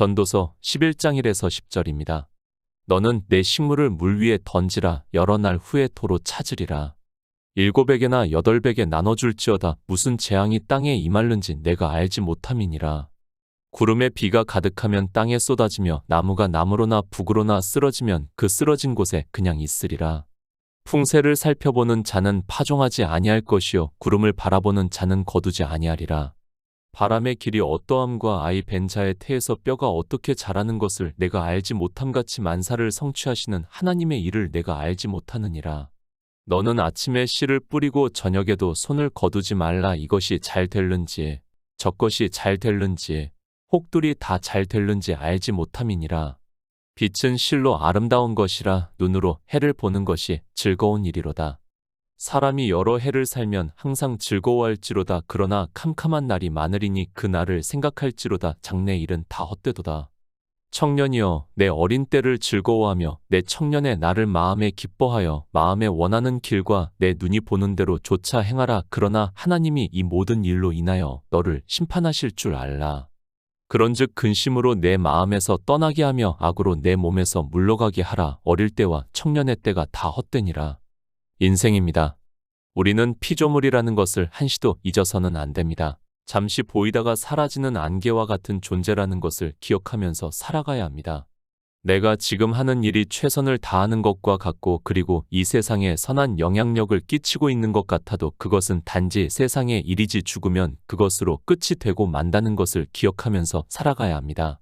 전도서 11장 1에서 10절입니다. 너는 내 식물을 물 위에 던지라 여러 날 후에 도로 찾으리라. 일곱에게나 여덟백에 나눠줄지어다 무슨 재앙이 땅에 임할는지 내가 알지 못함이니라. 구름에 비가 가득하면 땅에 쏟아지며 나무가 나무로나 북으로나 쓰러지면 그 쓰러진 곳에 그냥 있으리라. 풍세를 살펴보는 자는 파종하지 아니할 것이요 구름을 바라보는 자는 거두지 아니하리라. 바람의 길이 어떠함과 아이 벤 자의 태에서 뼈가 어떻게 자라는 것을 내가 알지 못함같이 만사를 성취하시는 하나님의 일을 내가 알지 못하느니라. 너는 아침에 씨를 뿌리고 저녁에도 손을 거두지 말라 이것이 잘 될는지 저것이 잘 될는지 혹들이 다 잘 될는지 알지 못함이니라. 빛은 실로 아름다운 것이라 눈으로 해를 보는 것이 즐거운 일이로다. 사람이 여러 해를 살면 항상 즐거워할지로다 그러나 캄캄한 날이 많으리니 그 날을 생각할지로다 장래 일은 다 헛되도다. 청년이여 내 어린 때를 즐거워하며 내 청년의 나를 마음에 기뻐하여 마음에 원하는 길과 내 눈이 보는 대로 조차 행하라 그러나 하나님이 이 모든 일로 인하여 너를 심판하실 줄 알라. 그런즉 근심으로 내 마음에서 떠나게 하며 악으로 내 몸에서 물러가게 하라 어릴 때와 청년의 때가 다 헛되니라. 인생입니다. 우리는 피조물이라는 것을 한시도 잊어서는 안 됩니다. 잠시 보이다가 사라지는 안개와 같은 존재라는 것을 기억하면서 살아가야 합니다. 내가 지금 하는 일이 최선을 다하는 것과 같고 그리고 이 세상에 선한 영향력을 끼치고 있는 것 같아도 그것은 단지 세상의 일이지 죽으면 그것으로 끝이 되고 만다는 것을 기억하면서 살아가야 합니다.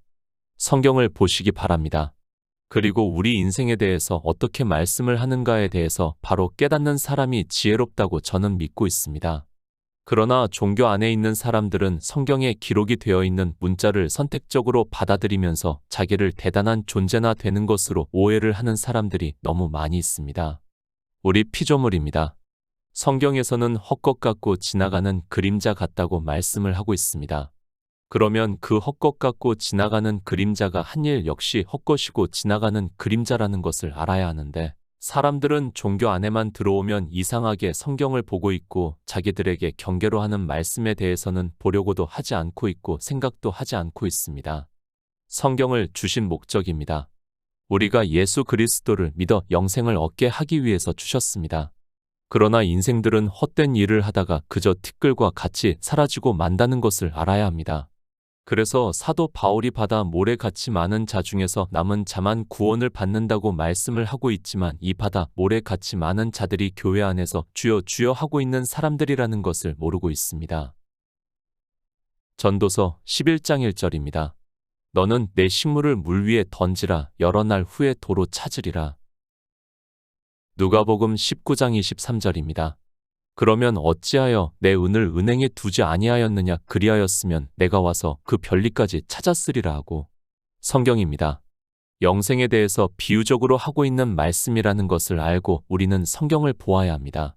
성경을 보시기 바랍니다. 그리고 우리 인생에 대해서 어떻게 말씀을 하는가에 대해서 바로 깨닫는 사람이 지혜롭다고 저는 믿고 있습니다. 그러나 종교 안에 있는 사람들은 성경에 기록이 되어 있는 문자를 선택적으로 받아들이면서 자기를 대단한 존재나 되는 것으로 오해를 하는 사람들이 너무 많이 있습니다. 우리 피조물입니다. 성경에서는 헛것 같고 지나가는 그림자 같다고 말씀을 하고 있습니다. 그러면 그 헛것 같고 지나가는 그림자가 한 일 역시 헛것이고 지나가는 그림자라는 것을 알아야 하는데 사람들은 종교 안에만 들어오면 이상하게 성경을 보고 있고 자기들에게 경계로 하는 말씀에 대해서는 보려고도 하지 않고 있고 생각도 하지 않고 있습니다. 성경을 주신 목적입니다. 우리가 예수 그리스도를 믿어 영생을 얻게 하기 위해서 주셨습니다. 그러나 인생들은 헛된 일을 하다가 그저 티끌과 같이 사라지고 만다는 것을 알아야 합니다. 그래서 사도 바울이 받아 모래 같이 많은 자 중에서 남은 자만 구원을 받는다고 말씀을 하고 있지만 이 바다 모래 같이 많은 자들이 교회 안에서 주여 주여 하고 있는 사람들이라는 것을 모르고 있습니다. 전도서 11장 1절입니다. 너는 내 식물을 물 위에 던지라 여러 날 후에 도로 찾으리라. 누가복음 19장 23절입니다. 그러면 어찌하여 내 은을 은행에 두지 아니하였느냐 그리하였으면 내가 와서 그 별리까지 찾았으리라 하고 성경입니다. 영생에 대해서 비유적으로 하고 있는 말씀이라는 것을 알고 우리는 성경을 보아야 합니다.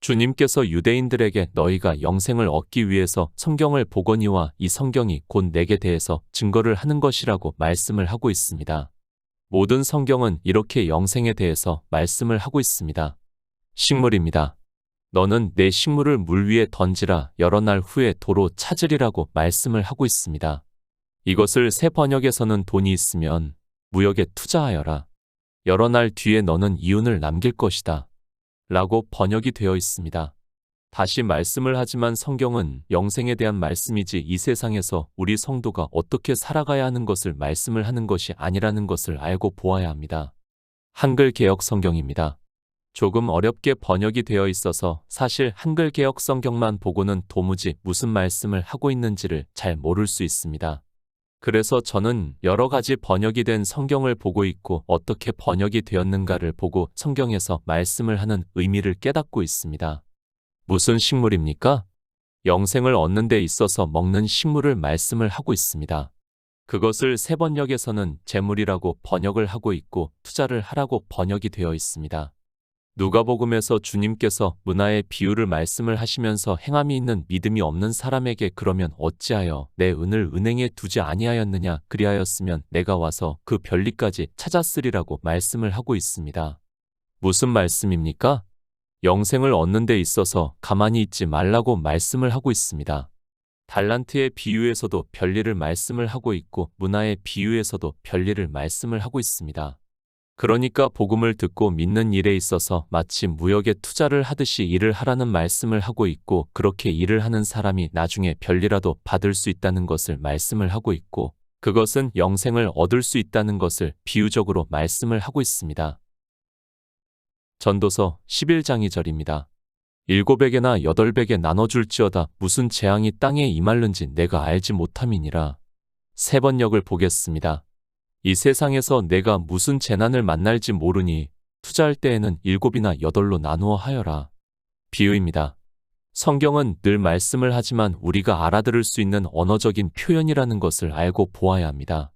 주님께서 유대인들에게 너희가 영생을 얻기 위해서 성경을 보거니와 이 성경이 곧 내게 대해서 증거를 하는 것이라고 말씀을 하고 있습니다. 모든 성경은 이렇게 영생에 대해서 말씀을 하고 있습니다. 식물입니다. 너는 내 식물을 물 위에 던지라 여러 날 후에 도로 찾으리라고 말씀을 하고 있습니다. 이것을 새 번역에서는 돈이 있으면 무역에 투자하여라. 여러 날 뒤에 너는 이윤을 남길 것이다. 라고 번역이 되어 있습니다. 다시 말씀을 하지만 성경은 영생에 대한 말씀이지 이 세상에서 우리 성도가 어떻게 살아가야 하는 것을 말씀을 하는 것이 아니라는 것을 알고 보아야 합니다. 한글 개혁 성경입니다. 조금 어렵게 번역이 되어 있어서 사실 한글 개혁 성경만 보고는 도무지 무슨 말씀을 하고 있는지를 잘 모를 수 있습니다. 그래서 저는 여러 가지 번역이 된 성경을 보고 있고 어떻게 번역이 되었는가를 보고 성경에서 말씀을 하는 의미를 깨닫고 있습니다. 무슨 식물입니까? 영생을 얻는 데 있어서 먹는 식물을 말씀을 하고 있습니다. 그것을 새 번역에서는 재물이라고 번역을 하고 있고 투자를 하라고 번역이 되어 있습니다. 누가복음에서 주님께서 문화의 비유를 말씀을 하시면서 행함이 있는 믿음이 없는 사람에게 그러면 어찌하여 내 은을 은행에 두지 아니하였느냐 그리하였으면 내가 와서 그 별리까지 찾았으리라고 말씀을 하고 있습니다. 무슨 말씀입니까? 영생을 얻는 데 있어서 가만히 있지 말라고 말씀을 하고 있습니다. 달란트의 비유에서도 별일을 말씀을 하고 있고 문화의 비유에서도 별일을 말씀을 하고 있습니다. 그러니까 복음을 듣고 믿는 일에 있어서 마치 무역에 투자를 하듯이 일을 하라는 말씀을 하고 있고 그렇게 일을 하는 사람이 나중에 별이라도 받을 수 있다는 것을 말씀을 하고 있고 그것은 영생을 얻을 수 있다는 것을 비유적으로 말씀을 하고 있습니다. 전도서 11장 2절입니다. 일곱에게나 여덟백에 나눠줄지어다 무슨 재앙이 땅에 임할는지 내가 알지 못함이니라. 세 번역을 보겠습니다. 이 세상에서 내가 무슨 재난을 만날지 모르니 투자할 때에는 일곱이나 여덟로 나누어 하여라. 비유입니다. 성경은 늘 말씀을 하지만 우리가 알아들을 수 있는 언어적인 표현이라는 것을 알고 보아야 합니다.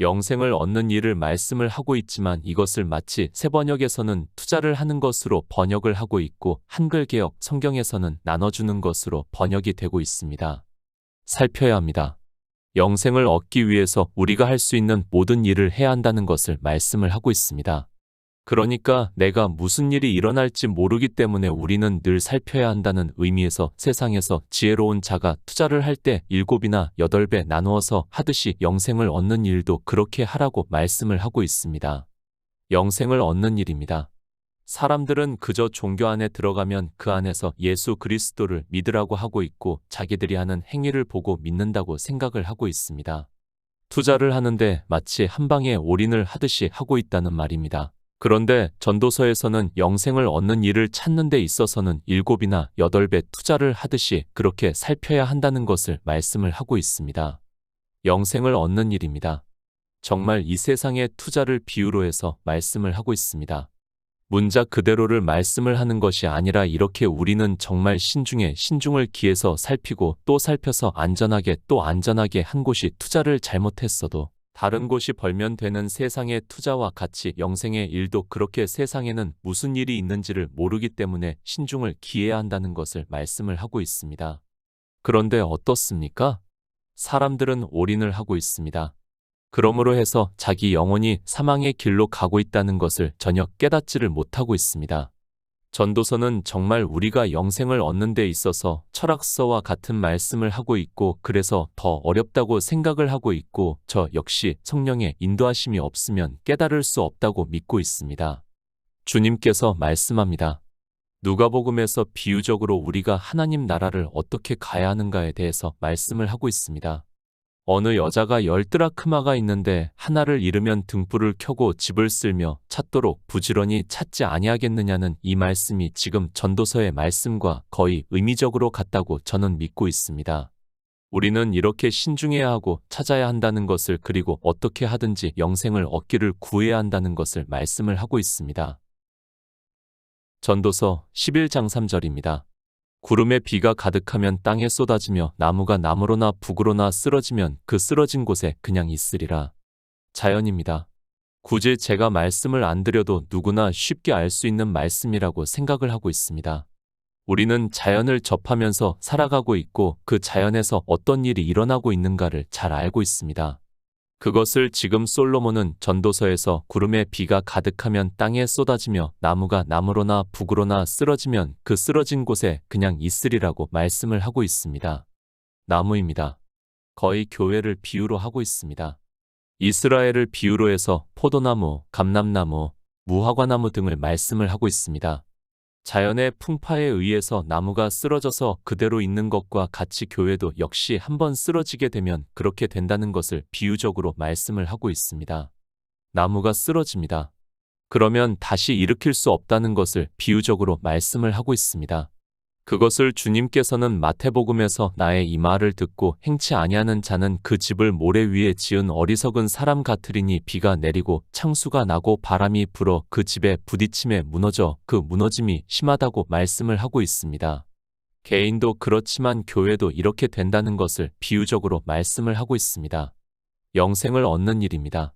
영생을 얻는 일을 말씀을 하고 있지만 이것을 마치 새 번역에서는 투자를 하는 것으로 번역을 하고 있고 한글 개혁 성경에서는 나눠주는 것으로 번역이 되고 있습니다. 살펴야 합니다. 영생을 얻기 위해서 우리가 할 수 있는 모든 일을 해야 한다는 것을 말씀을 하고 있습니다. 그러니까 내가 무슨 일이 일어날지 모르기 때문에 우리는 늘 살펴야 한다는 의미에서 세상에서 지혜로운 자가 투자를 할 때 일곱이나 여덟 배 나누어서 하듯이 영생을 얻는 일도 그렇게 하라고 말씀을 하고 있습니다. 영생을 얻는 일입니다. 사람들은 그저 종교 안에 들어가면 그 안에서 예수 그리스도를 믿으라고 하고 있고 자기들이 하는 행위를 보고 믿는다고 생각을 하고 있습니다. 투자를 하는데 마치 한 방에 올인을 하듯이 하고 있다는 말입니다. 그런데 전도서에서는 영생을 얻는 일을 찾는 데 있어서는 일곱이나 여덟 배 투자를 하듯이 그렇게 살펴야 한다는 것을 말씀을 하고 있습니다. 영생을 얻는 일입니다. 정말 이 세상의 투자를 비유로 해서 말씀을 하고 있습니다. 문자 그대로를 말씀을 하는 것이 아니라 이렇게 우리는 정말 신중에 신중을 기해서 살피고 또 살펴서 안전하게 또 안전하게 한 곳이 투자를 잘못했어도 다른 곳이 벌면 되는 세상의 투자와 같이 영생의 일도 그렇게 세상에는 무슨 일이 있는지를 모르기 때문에 신중을 기해야 한다는 것을 말씀을 하고 있습니다. 그런데 어떻습니까? 사람들은 올인을 하고 있습니다. 그러므로 해서 자기 영혼이 사망의 길로 가고 있다는 것을 전혀 깨닫지를 못하고 있습니다. 전도서는 정말 우리가 영생을 얻는 데 있어서 철학서와 같은 말씀을 하고 있고 그래서 더 어렵다고 생각을 하고 있고 저 역시 성령의 인도하심이 없으면 깨달을 수 없다고 믿고 있습니다. 주님께서 말씀합니다. 누가복음에서 비유적으로 우리가 하나님 나라를 어떻게 가야 하는가에 대해서 말씀을 하고 있습니다. 어느 여자가 열드라크마가 있는데 하나를 잃으면 등불을 켜고 집을 쓸며 찾도록 부지런히 찾지 아니하겠느냐는 이 말씀이 지금 전도서의 말씀과 거의 의미적으로 같다고 저는 믿고 있습니다. 우리는 이렇게 신중해야 하고 찾아야 한다는 것을 그리고 어떻게 하든지 영생을 얻기를 구해야 한다는 것을 말씀을 하고 있습니다. 전도서 11장 3절입니다. 구름에 비가 가득하면 땅에 쏟아지며 나무가 나무로나 북으로나 쓰러지면 그 쓰러진 곳에 그냥 있으리라. 자연입니다. 굳이 제가 말씀을 안 드려도 누구나 쉽게 알 수 있는 말씀이라고 생각을 하고 있습니다. 우리는 자연을 접하면서 살아가고 있고 그 자연에서 어떤 일이 일어나고 있는가를 잘 알고 있습니다. 그것을 지금 솔로몬은 전도서에서 구름에 비가 가득하면 땅에 쏟아지며 나무가 나무로나 북으로나 쓰러지면 그 쓰러진 곳에 그냥 있으리라고 말씀을 하고 있습니다. 나무입니다. 거의 교회를 비유로 하고 있습니다. 이스라엘을 비유로 해서 포도나무, 감람나무, 무화과나무 등을 말씀을 하고 있습니다. 자연의 풍파에 의해서 나무가 쓰러져서 그대로 있는 것과 같이 교회도 역시 한번 쓰러지게 되면 그렇게 된다는 것을 비유적으로 말씀을 하고 있습니다. 나무가 쓰러집니다. 그러면 다시 일으킬 수 없다는 것을 비유적으로 말씀을 하고 있습니다. 그것을 주님께서는 마태복음에서 나의 이 말을 듣고 행치 아니하는 자는 그 집을 모래 위에 지은 어리석은 사람 같으리니 비가 내리고 창수가 나고 바람이 불어 그 집에 부딪힘에 무너져 그 무너짐이 심하다고 말씀을 하고 있습니다. 개인도 그렇지만 교회도 이렇게 된다는 것을 비유적으로 말씀을 하고 있습니다. 영생을 얻는 일입니다.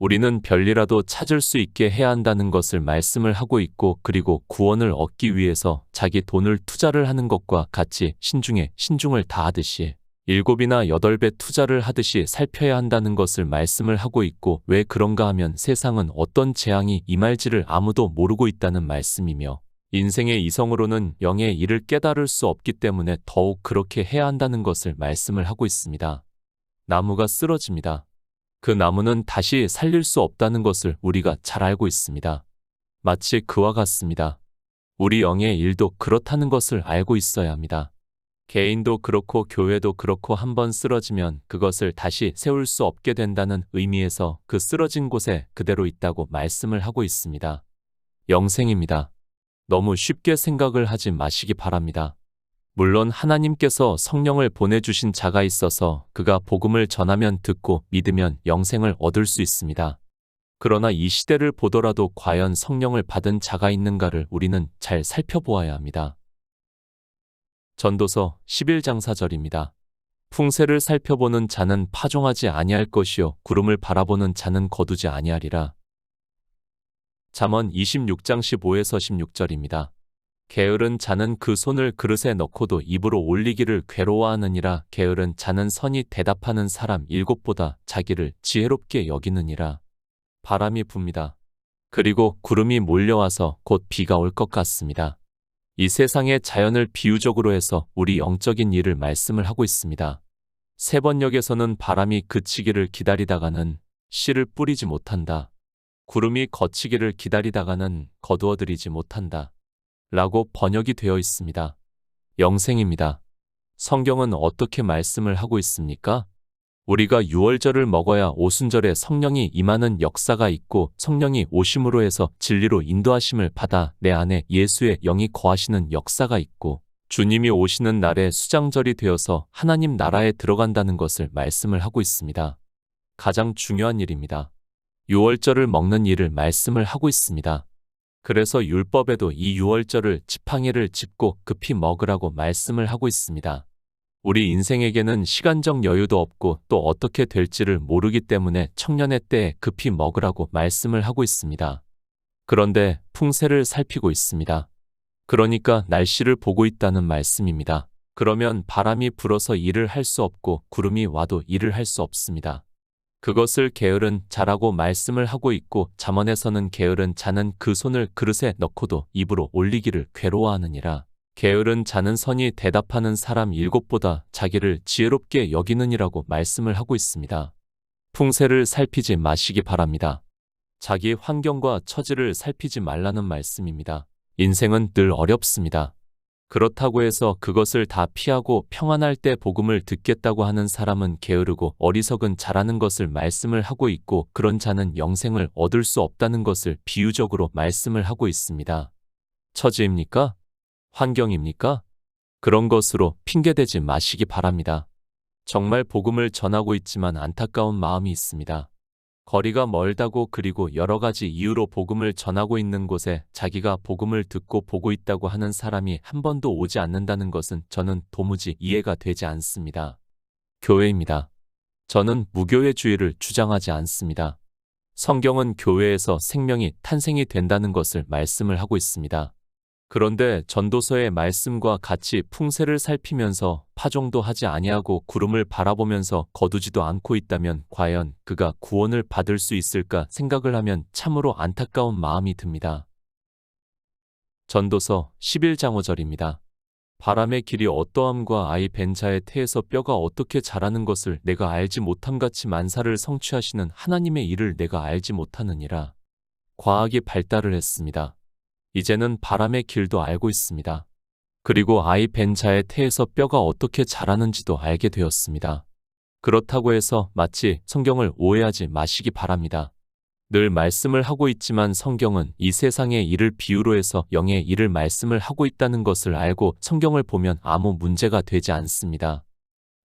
우리는 별이라도 찾을 수 있게 해야 한다는 것을 말씀을 하고 있고 그리고 구원을 얻기 위해서 자기 돈을 투자를 하는 것과 같이 신중에 신중을 다하듯이 일곱이나 여덟 배 투자를 하듯이 살펴야 한다는 것을 말씀을 하고 있고 왜 그런가 하면 세상은 어떤 재앙이 임할지를 아무도 모르고 있다는 말씀이며 인생의 이성으로는 영의 일을 깨달을 수 없기 때문에 더욱 그렇게 해야 한다는 것을 말씀을 하고 있습니다. 나무가 쓰러집니다. 그 나무는 다시 살릴 수 없다는 것을 우리가 잘 알고 있습니다. 마치 그와 같습니다. 우리 영의 일도 그렇다는 것을 알고 있어야 합니다. 개인도 그렇고 교회도 그렇고 한번 쓰러지면 그것을 다시 세울 수 없게 된다는 의미에서 그 쓰러진 곳에 그대로 있다고 말씀을 하고 있습니다. 영생입니다. 너무 쉽게 생각을 하지 마시기 바랍니다. 물론 하나님께서 성령을 보내주신 자가 있어서 그가 복음을 전하면 듣고 믿으면 영생을 얻을 수 있습니다. 그러나 이 시대를 보더라도 과연 성령을 받은 자가 있는가를 우리는 잘 살펴보아야 합니다. 전도서 11장 4절입니다. 풍세를 살펴보는 자는 파종하지 아니할 것이요 구름을 바라보는 자는 거두지 아니하리라. 잠언 26장 15에서 16절입니다. 게으른 자는 그 손을 그릇에 넣고도 입으로 올리기를 괴로워하느니라 게으른 자는 선이 대답하는 사람 일곱보다 자기를 지혜롭게 여기느니라. 바람이 붑니다. 그리고 구름이 몰려와서 곧 비가 올 것 같습니다. 이 세상의 자연을 비유적으로 해서 우리 영적인 일을 말씀을 하고 있습니다. 세 번역에서는 바람이 그치기를 기다리다가는 씨를 뿌리지 못한다. 구름이 거치기를 기다리다가는 거두어들이지 못한다. 라고 번역이 되어 있습니다. 영생입니다. 성경은 어떻게 말씀을 하고 있습니까? 우리가 유월절을 먹어야 오순절에 성령이 임하는 역사가 있고 성령이 오심으로 해서 진리로 인도하심을 받아 내 안에 예수의 영이 거하시는 역사가 있고 주님이 오시는 날에 수장절이 되어서 하나님 나라에 들어간다는 것을 말씀을 하고 있습니다. 가장 중요한 일입니다. 유월절을 먹는 일을 말씀을 하고 있습니다. 그래서 율법에도 이 유월절을 지팡이를 짚고 급히 먹으라고 말씀을 하고 있습니다. 우리 인생에게는 시간적 여유도 없고 또 어떻게 될지를 모르기 때문에 청년의 때에 급히 먹으라고 말씀을 하고 있습니다. 그런데 풍세를 살피고 있습니다. 그러니까 날씨를 보고 있다는 말씀입니다. 그러면 바람이 불어서 일을 할 수 없고 구름이 와도 일을 할 수 없습니다. 그것을 게으른 자라고 말씀을 하고 있고 잠언에서는 게으른 자는 그 손을 그릇에 넣고도 입으로 올리기를 괴로워하느니라. 게으른 자는 선이 대답하는 사람 일곱보다 자기를 지혜롭게 여기느니라고 말씀을 하고 있습니다. 풍세를 살피지 마시기 바랍니다. 자기 환경과 처지를 살피지 말라는 말씀입니다. 인생은 늘 어렵습니다. 그렇다고 해서 그것을 다 피하고 평안할 때 복음을 듣겠다고 하는 사람은 게으르고 어리석은 자라는 것을 말씀을 하고 있고 그런 자는 영생을 얻을 수 없다는 것을 비유적으로 말씀을 하고 있습니다. 처지입니까? 환경입니까? 그런 것으로 핑계대지 마시기 바랍니다. 정말 복음을 전하고 있지만 안타까운 마음이 있습니다. 거리가 멀다고 그리고 여러 가지 이유로 복음을 전하고 있는 곳에 자기가 복음을 듣고 보고 있다고 하는 사람이 한 번도 오지 않는다는 것은 저는 도무지 이해가 되지 않습니다. 교회입니다. 저는 무교회주의를 주장하지 않습니다. 성경은 교회에서 생명이 탄생이 된다는 것을 말씀을 하고 있습니다. 그런데 전도서의 말씀과 같이 풍세를 살피면서 파종도 하지 아니하고 구름을 바라보면서 거두지도 않고 있다면 과연 그가 구원을 받을 수 있을까 생각을 하면 참으로 안타까운 마음이 듭니다. 전도서 11장 5절입니다. 바람의 길이 어떠함과 아이 벤 자의 태에서 뼈가 어떻게 자라는 것을 내가 알지 못함같이 만사를 성취하시는 하나님의 일을 내가 알지 못하느니라. 과학이 발달을 했습니다. 이제는 바람의 길도 알고 있습니다. 그리고 아이 벤 자의 태에서 뼈가 어떻게 자라는지도 알게 되었습니다. 그렇다고 해서 마치 성경을 오해하지 마시기 바랍니다. 늘 말씀을 하고 있지만 성경은 이 세상의 일을 비유로 해서 영의 일을 말씀을 하고 있다는 것을 알고 성경을 보면 아무 문제가 되지 않습니다.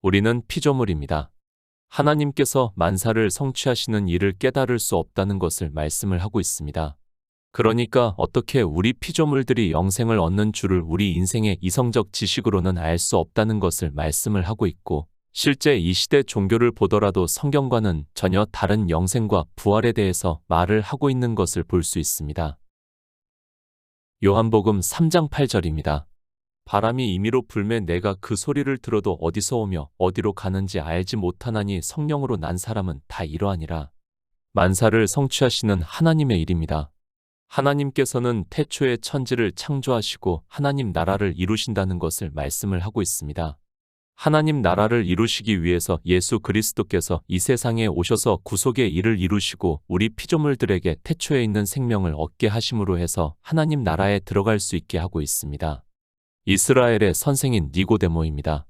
우리는 피조물입니다. 하나님께서 만사를 성취하시는 일을 깨달을 수 없다는 것을 말씀을 하고 있습니다. 그러니까 어떻게 우리 피조물들이 영생을 얻는 줄을 우리 인생의 이성적 지식으로는 알 수 없다는 것을 말씀을 하고 있고, 실제 이 시대 종교를 보더라도 성경과는 전혀 다른 영생과 부활에 대해서 말을 하고 있는 것을 볼 수 있습니다. 요한복음 3장 8절입니다. 바람이 임의로 불매 내가 그 소리를 들어도 어디서 오며 어디로 가는지 알지 못하나니 성령으로 난 사람은 다 이러하니라. 만사를 성취하시는 하나님의 일입니다. 하나님께서는 태초에 천지를 창조하시고 하나님 나라를 이루신다는 것을 말씀을 하고 있습니다. 하나님 나라를 이루시기 위해서 예수 그리스도께서 이 세상에 오셔서 구속의 일을 이루시고 우리 피조물들에게 태초에 있는 생명을 얻게 하심으로 해서 하나님 나라에 들어갈 수 있게 하고 있습니다. 이스라엘의 선생인 니고데모입니다.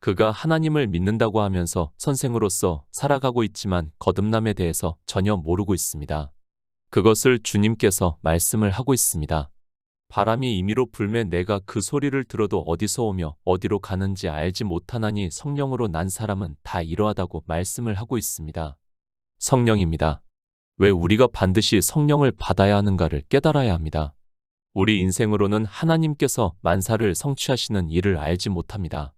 그가 하나님을 믿는다고 하면서 선생으로서 살아가고 있지만 거듭남에 대해서 전혀 모르고 있습니다. 그것을 주님께서 말씀을 하고 있습니다. 바람이 임의로 불매 내가 그 소리를 들어도 어디서 오며 어디로 가는지 알지 못하나니 성령으로 난 사람은 다 이러하다고 말씀을 하고 있습니다. 성령입니다. 왜 우리가 반드시 성령을 받아야 하는가를 깨달아야 합니다. 우리 인생으로는 하나님께서 만사를 성취하시는 일을 알지 못합니다.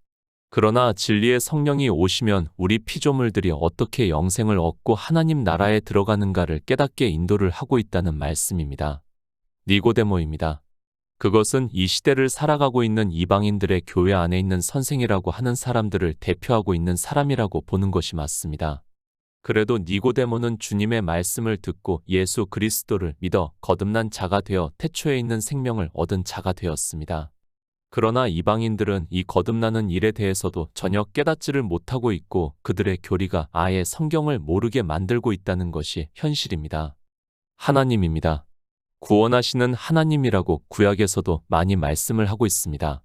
그러나 진리의 성령이 오시면 우리 피조물들이 어떻게 영생을 얻고 하나님 나라에 들어가는가를 깨닫게 인도를 하고 있다는 말씀입니다. 니고데모입니다. 그것은 이 시대를 살아가고 있는 이방인들의 교회 안에 있는 선생이라고 하는 사람들을 대표하고 있는 사람이라고 보는 것이 맞습니다. 그래도 니고데모는 주님의 말씀을 듣고 예수 그리스도를 믿어 거듭난 자가 되어 태초에 있는 생명을 얻은 자가 되었습니다. 그러나 이방인들은 이 거듭나는 일에 대해서도 전혀 깨닫지를 못하고 있고 그들의 교리가 아예 성경을 모르게 만들고 있다는 것이 현실입니다. 하나님입니다. 구원하시는 하나님이라고 구약에서도 많이 말씀을 하고 있습니다.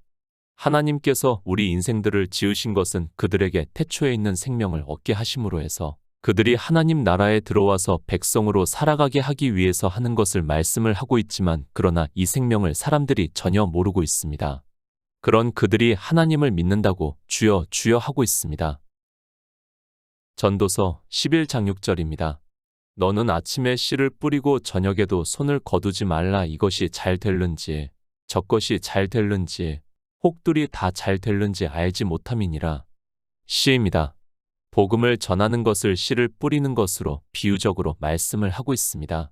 하나님께서 우리 인생들을 지으신 것은 그들에게 태초에 있는 생명을 얻게 하심으로 해서 그들이 하나님 나라에 들어와서 백성으로 살아가게 하기 위해서 하는 것을 말씀을 하고 있지만 그러나 이 생명을 사람들이 전혀 모르고 있습니다. 그런 그들이 하나님을 믿는다고 주여 주여 하고 있습니다. 전도서 11장 6절입니다. 너는 아침에 씨를 뿌리고 저녁에도 손을 거두지 말라 이것이 잘 될는지 저것이 잘 될는지 혹들이 다 잘 될는지 알지 못함이니라. 씨입니다. 복음을 전하는 것을 씨를 뿌리는 것으로 비유적으로 말씀을 하고 있습니다.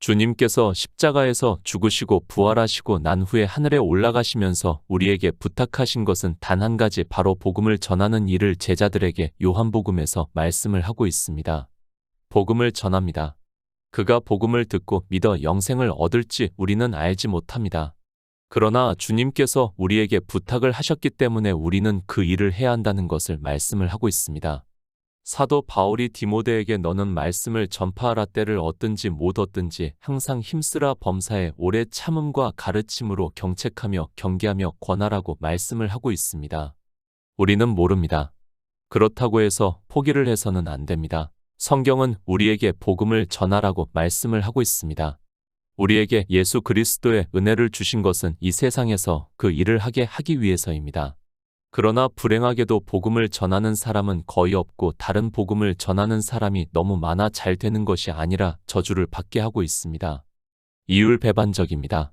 주님께서 십자가에서 죽으시고 부활하시고 난 후에 하늘에 올라가시면서 우리에게 부탁하신 것은 단 한 가지 바로 복음을 전하는 일을 제자들에게 요한복음에서 말씀을 하고 있습니다. 복음을 전합니다. 그가 복음을 듣고 믿어 영생을 얻을지 우리는 알지 못합니다. 그러나 주님께서 우리에게 부탁을 하셨기 때문에 우리는 그 일을 해야 한다는 것을 말씀을 하고 있습니다. 사도 바울이 디모데에게 너는 말씀을 전파하라 때를 얻든지 못 얻든지 항상 힘쓰라 범사에 오래 참음과 가르침으로 경책하며 경계하며 권하라고 말씀을 하고 있습니다. 우리는 모릅니다. 그렇다고 해서 포기를 해서는 안 됩니다. 성경은 우리에게 복음을 전하라고 말씀을 하고 있습니다. 우리에게 예수 그리스도의 은혜를 주신 것은 이 세상에서 그 일을 하게 하기 위해서입니다. 그러나 불행하게도 복음을 전하는 사람은 거의 없고 다른 복음을 전하는 사람이 너무 많아 잘 되는 것이 아니라 저주를 받게 하고 있습니다. 이율배반적입니다.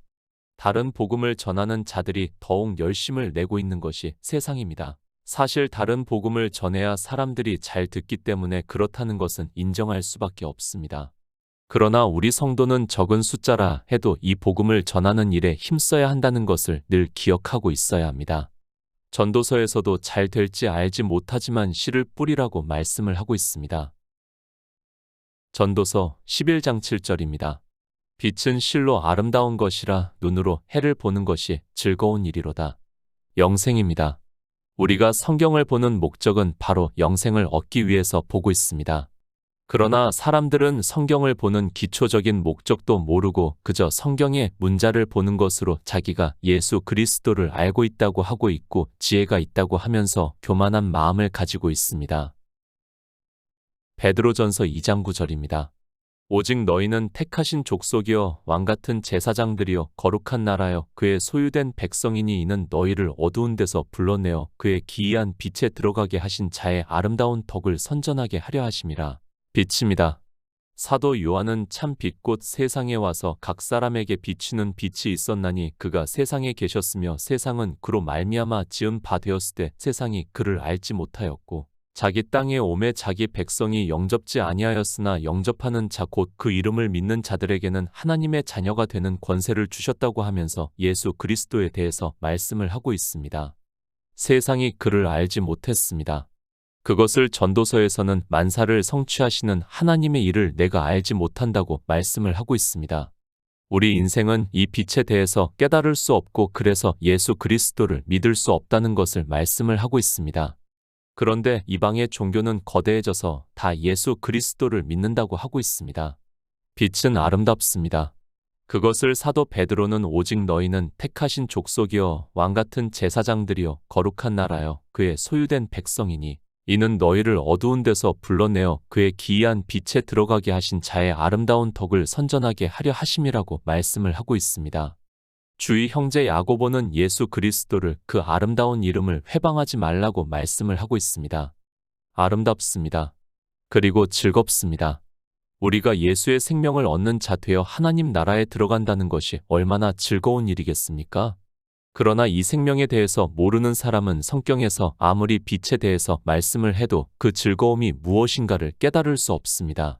다른 복음을 전하는 자들이 더욱 열심을 내고 있는 것이 세상입니다. 사실 다른 복음을 전해야 사람들이 잘 듣기 때문에 그렇다는 것은 인정할 수밖에 없습니다. 그러나 우리 성도는 적은 숫자라 해도 이 복음을 전하는 일에 힘써야 한다는 것을 늘 기억하고 있어야 합니다. 전도서에서도 잘 될지 알지 못하지만 씨를 뿌리라고 말씀을 하고 있습니다. 전도서 11장 7절입니다. 빛은 실로 아름다운 것이라 눈으로 해를 보는 것이 즐거운 일이로다. 영생입니다. 우리가 성경을 보는 목적은 바로 영생을 얻기 위해서 보고 있습니다. 그러나 사람들은 성경을 보는 기초적인 목적도 모르고 그저 성경의 문자를 보는 것으로 자기가 예수 그리스도를 알고 있다고 하고 있고 지혜가 있다고 하면서 교만한 마음을 가지고 있습니다. 베드로전서 2장 9절입니다. 오직 너희는 택하신 족속이여 왕같은 제사장들이여 거룩한 나라여 그의 소유된 백성이니 이는 너희를 어두운 데서 불러내어 그의 기이한 빛에 들어가게 하신 자의 아름다운 덕을 선전하게 하려 하심이라. 빛입니다. 사도 요한은 참 빛곧 세상에 와서 각 사람에게 비치는 빛이 있었나니 그가 세상에 계셨으며 세상은 그로 말미암아 지은 바 되었을 때 세상이 그를 알지 못하였고 자기 땅에 오매 자기 백성이 영접지 아니하였으나 영접하는 자 곧 그 이름을 믿는 자들에게는 하나님의 자녀가 되는 권세를 주셨다고 하면서 예수 그리스도에 대해서 말씀을 하고 있습니다. 세상이 그를 알지 못했습니다. 그것을 전도서에서는 만사를 성취하시는 하나님의 일을 내가 알지 못한다고 말씀을 하고 있습니다. 우리 인생은 이 빛에 대해서 깨달을 수 없고 그래서 예수 그리스도를 믿을 수 없다는 것을 말씀을 하고 있습니다. 그런데 이방의 종교는 거대해져서 다 예수 그리스도를 믿는다고 하고 있습니다. 빛은 아름답습니다. 그것을 사도 베드로는 오직 너희는 택하신 족속이여 왕 같은 제사장들이여 거룩한 나라여 그의 소유된 백성이니 이는 너희를 어두운 데서 불러내어 그의 기이한 빛에 들어가게 하신 자의 아름다운 덕을 선전하게 하려 하심이라고 말씀을 하고 있습니다. 주의 형제 야고보는 예수 그리스도를 그 아름다운 이름을 회방하지 말라고 말씀을 하고 있습니다. 아름답습니다. 그리고 즐겁습니다. 우리가 예수의 생명을 얻는 자 되어 하나님 나라에 들어간다는 것이 얼마나 즐거운 일이겠습니까? 그러나 이 생명에 대해서 모르는 사람은 성경에서 아무리 빛에 대해서 말씀을 해도 그 즐거움이 무엇인가를 깨달을 수 없습니다.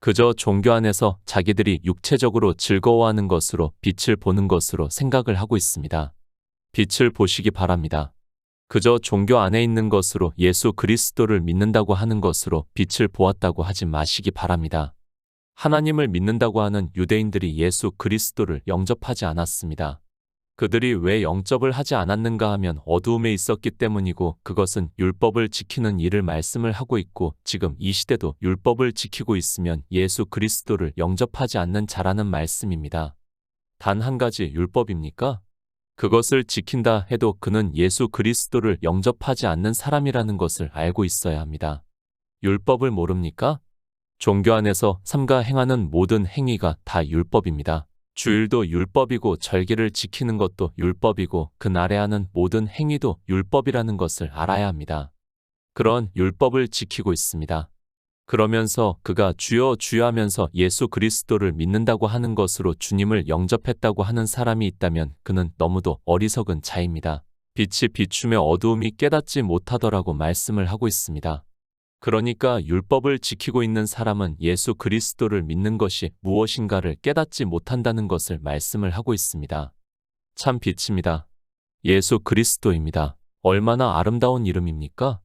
그저 종교 안에서 자기들이 육체적으로 즐거워하는 것으로 빛을 보는 것으로 생각을 하고 있습니다. 빛을 보시기 바랍니다. 그저 종교 안에 있는 것으로 예수 그리스도를 믿는다고 하는 것으로 빛을 보았다고 하지 마시기 바랍니다. 하나님을 믿는다고 하는 유대인들이 예수 그리스도를 영접하지 않았습니다. 그들이 왜 영접을 하지 않았는가 하면 어두움에 있었기 때문이고 그것은 율법을 지키는 일을 말씀을 하고 있고 지금 이 시대도 율법을 지키고 있으면 예수 그리스도를 영접하지 않는 자라는 말씀입니다. 단 한 가지 율법입니까? 그것을 지킨다 해도 그는 예수 그리스도를 영접하지 않는 사람이라는 것을 알고 있어야 합니다. 율법을 모릅니까? 종교 안에서 삼가 행하는 모든 행위가 다 율법입니다. 주일도 율법이고 절기를 지키는 것도 율법이고 그날에 하는 모든 행위도 율법이라는 것을 알아야 합니다. 그런 율법을 지키고 있습니다. 그러면서 그가 주여 주여 하면서 예수 그리스도를 믿는다고 하는 것으로 주님을 영접했다고 하는 사람이 있다면 그는 너무도 어리석은 자입니다. 빛이 비추며 어두움이 깨닫지 못하더라고 말씀을 하고 있습니다. 그러니까 율법을 지키고 있는 사람은 예수 그리스도를 믿는 것이 무엇인가를 깨닫지 못한다는 것을 말씀을 하고 있습니다. 참 빛입니다. 예수 그리스도입니다. 얼마나 아름다운 이름입니까?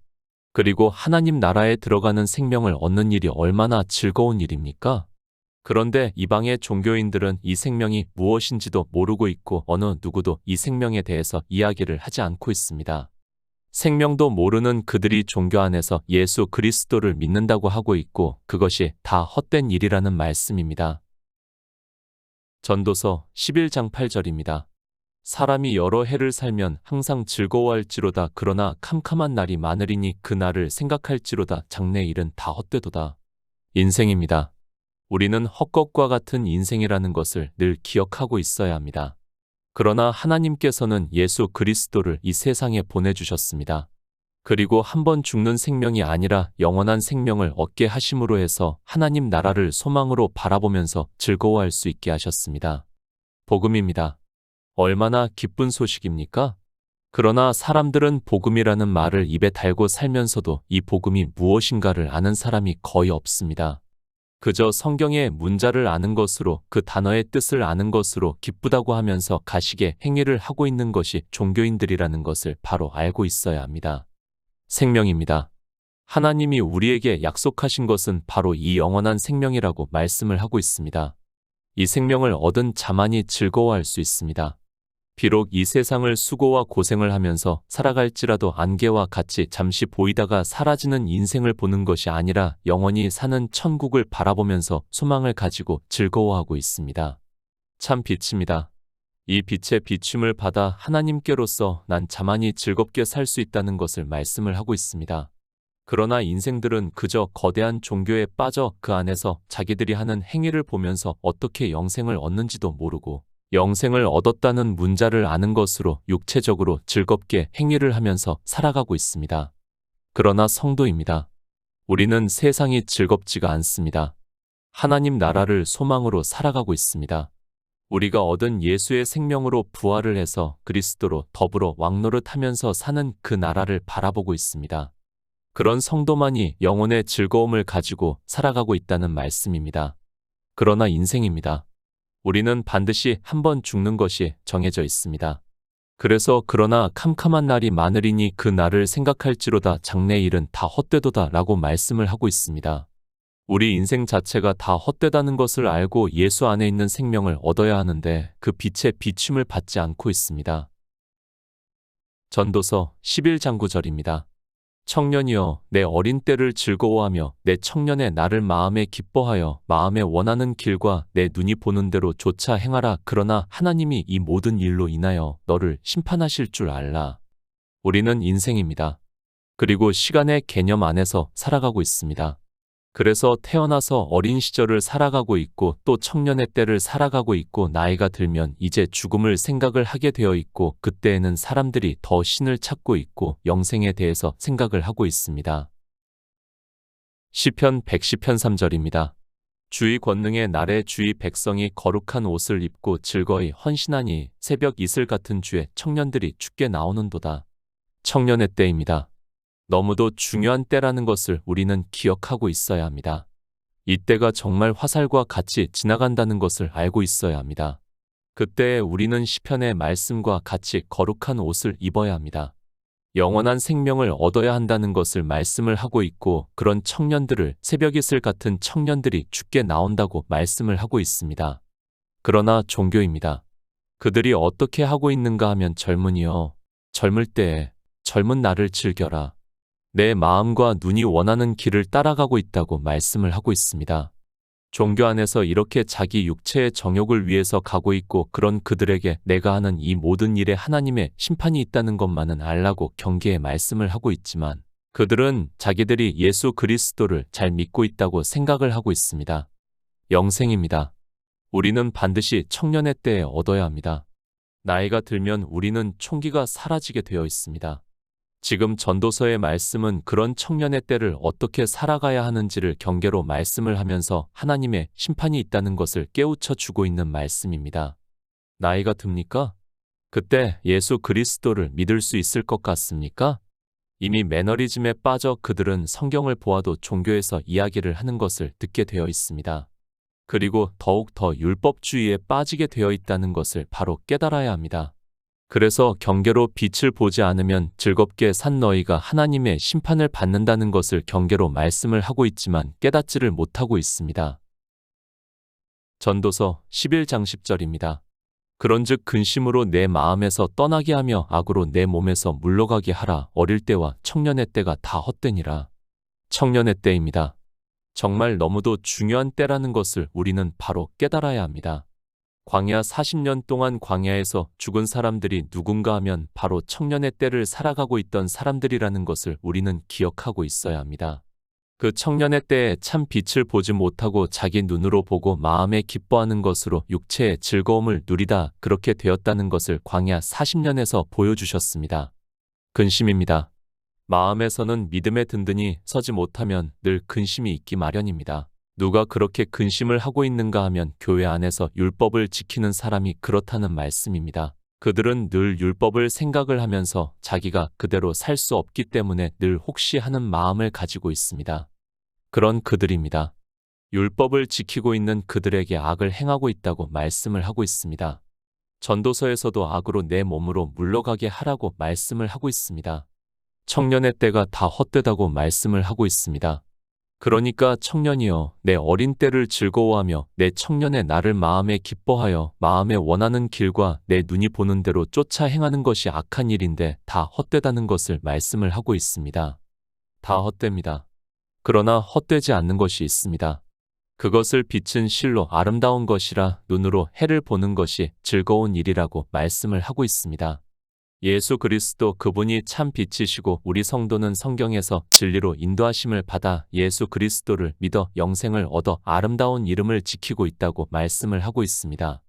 그리고 하나님 나라에 들어가는 생명을 얻는 일이 얼마나 즐거운 일입니까? 그런데 이방의 종교인들은 이 생명이 무엇인지도 모르고 있고 어느 누구도 이 생명에 대해서 이야기를 하지 않고 있습니다. 생명도 모르는 그들이 종교 안에서 예수 그리스도를 믿는다고 하고 있고 그것이 다 헛된 일이라는 말씀입니다. 전도서 11장 8절입니다. 사람이 여러 해를 살면 항상 즐거워할지로다 그러나 캄캄한 날이 많으리니 그 날을 생각할지로다 장래 일은 다 헛되도다. 인생입니다. 우리는 헛것과 같은 인생이라는 것을 늘 기억하고 있어야 합니다. 그러나 하나님께서는 예수 그리스도를 이 세상에 보내주셨습니다. 그리고 한 번 죽는 생명이 아니라 영원한 생명을 얻게 하심으로 해서 하나님 나라를 소망으로 바라보면서 즐거워할 수 있게 하셨습니다. 복음입니다. 얼마나 기쁜 소식입니까? 그러나 사람들은 복음이라는 말을 입에 달고 살면서도 이 복음이 무엇인가를 아는 사람이 거의 없습니다. 그저 성경의 문자를 아는 것으로 그 단어의 뜻을 아는 것으로 기쁘다고 하면서 가식의 행위를 하고 있는 것이 종교인들이라는 것을 바로 알고 있어야 합니다. 생명입니다. 하나님이 우리에게 약속하신 것은 바로 이 영원한 생명이라고 말씀을 하고 있습니다. 이 생명을 얻은 자만이 즐거워할 수 있습니다. 비록 이 세상을 수고와 고생을 하면서 살아갈지라도 안개와 같이 잠시 보이다가 사라지는 인생을 보는 것이 아니라 영원히 사는 천국을 바라보면서 소망을 가지고 즐거워하고 있습니다. 참 빛입니다. 이 빛의 비춤을 받아 하나님께로서 난 자만이 즐겁게 살 수 있다는 것을 말씀을 하고 있습니다. 그러나 인생들은 그저 거대한 종교에 빠져 그 안에서 자기들이 하는 행위를 보면서 어떻게 영생을 얻는지도 모르고 영생을 얻었다는 문자를 아는 것으로 육체적으로 즐겁게 행위를 하면서 살아가고 있습니다. 그러나 성도입니다. 우리는 세상이 즐겁지가 않습니다. 하나님 나라를 소망으로 살아가고 있습니다. 우리가 얻은 예수의 생명으로 부활을 해서 그리스도로 더불어 왕노릇 하면서 사는 그 나라를 바라보고 있습니다. 그런 성도만이 영혼의 즐거움을 가지고 살아가고 있다는 말씀입니다. 그러나 인생입니다. 우리는 반드시 한 번 죽는 것이 정해져 있습니다. 그래서 그러나 캄캄한 날이 많으리니 그 날을 생각할지로다 장래 일은 다 헛되도다 라고 말씀을 하고 있습니다. 우리 인생 자체가 다 헛되다는 것을 알고 예수 안에 있는 생명을 얻어야 하는데 그 빛의 비춤을 받지 않고 있습니다. 전도서 11장구절입니다. 청년이여 내 어린 때를 즐거워하며 내 청년의 나를 마음에 기뻐하여 마음에 원하는 길과 내 눈이 보는 대로 조차 행하라 그러나 하나님이 이 모든 일로 인하여 너를 심판하실 줄 알라. 우리는 인생입니다. 그리고 시간의 개념 안에서 살아가고 있습니다. 그래서 태어나서 어린 시절을 살아가고 있고 또 청년의 때를 살아가고 있고 나이가 들면 이제 죽음을 생각을 하게 되어 있고 그때에는 사람들이 더 신을 찾고 있고 영생에 대해서 생각을 하고 있습니다. 시편 110편 3절입니다. 주의 권능의 날에 주의 백성이 거룩한 옷을 입고 즐거이 헌신하니 새벽 이슬 같은 주에 청년들이 죽게 나오는도다. 청년의 때입니다. 너무도 중요한 때라는 것을 우리는 기억하고 있어야 합니다. 이때가 정말 화살과 같이 지나간다는 것을 알고 있어야 합니다. 그때 우리는 시편의 말씀과 같이 거룩한 옷을 입어야 합니다. 영원한 생명을 얻어야 한다는 것을 말씀을 하고 있고 그런 청년들을 새벽 이슬 같은 청년들이 죽게 나온다고 말씀을 하고 있습니다. 그러나 종교입니다. 그들이 어떻게 하고 있는가 하면 젊은이여 젊을 때에 젊은 나를 즐겨라. 내 마음과 눈이 원하는 길을 따라가고 있다고 말씀을 하고 있습니다. 종교 안에서 이렇게 자기 육체의 정욕을 위해서 가고 있고 그런 그들에게 내가 하는 이 모든 일에 하나님의 심판이 있다는 것만은 알라고 경계의 말씀을 하고 있지만 그들은 자기들이 예수 그리스도를 잘 믿고 있다고 생각을 하고 있습니다. 영생입니다. 우리는 반드시 청년의 때에 얻어야 합니다. 나이가 들면 우리는 총기가 사라지게 되어 있습니다. 지금 전도서의 말씀은 그런 청년의 때를 어떻게 살아가야 하는지를 경계로 말씀을 하면서 하나님의 심판이 있다는 것을 깨우쳐 주고 있는 말씀입니다. 나이가 듭니까? 그때 예수 그리스도를 믿을 수 있을 것 같습니까? 이미 매너리즘에 빠져 그들은 성경을 보아도 종교에서 이야기를 하는 것을 듣게 되어 있습니다. 그리고 더욱 더 율법주의에 빠지게 되어 있다는 것을 바로 깨달아야 합니다. 그래서 경계로 빛을 보지 않으면 즐겁게 산 너희가 하나님의 심판을 받는다는 것을 경계로 말씀을 하고 있지만 깨닫지를 못하고 있습니다. 전도서 11장 10절입니다. 그런즉 근심으로 내 마음에서 떠나게 하며 악으로 내 몸에서 물러가게 하라 어릴 때와 청년의 때가 다 헛되니라. 청년의 때입니다. 정말 너무도 중요한 때라는 것을 우리는 바로 깨달아야 합니다. 광야 40년 동안 광야에서 죽은 사람들이 누군가 하면 바로 청년의 때를 살아가고 있던 사람들이라는 것을 우리는 기억하고 있어야 합니다. 그 청년의 때에 참 빛을 보지 못하고 자기 눈으로 보고 마음에 기뻐하는 것으로 육체의 즐거움을 누리다 그렇게 되었다는 것을 광야 40년에서 보여주셨습니다. 근심입니다. 마음에서는 믿음에 든든히 서지 못하면 늘 근심이 있기 마련입니다. 누가 그렇게 근심을 하고 있는가 하면 교회 안에서 율법을 지키는 사람이 그렇다는 말씀입니다. 그들은 늘 율법을 생각을 하면서 자기가 그대로 살 수 없기 때문에 늘 혹시 하는 마음을 가지고 있습니다. 그런 그들입니다. 율법을 지키고 있는 그들에게 악을 행하고 있다고 말씀을 하고 있습니다. 전도서에서도 악으로 내 몸으로 물러가게 하라고 말씀을 하고 있습니다. 청년의 때가 다 헛되다고 말씀을 하고 있습니다. 그러니까 청년이여 내 어린 때를 즐거워하며 내 청년의 나를 마음에 기뻐하여 마음에 원하는 길과 내 눈이 보는 대로 쫓아 행하는 것이 악한 일인데 다 헛되다는 것을 말씀을 하고 있습니다. 다 헛됩니다. 그러나 헛되지 않는 것이 있습니다. 그것을 빛은 실로 아름다운 것이라 눈으로 해를 보는 것이 즐거운 일이라고 말씀을 하고 있습니다. 예수 그리스도 그분이 참 빛이시고 우리 성도는 성경에서 진리로 인도하심을 받아 예수 그리스도를 믿어 영생을 얻어 아름다운 이름을 지키고 있다고 말씀을 하고 있습니다.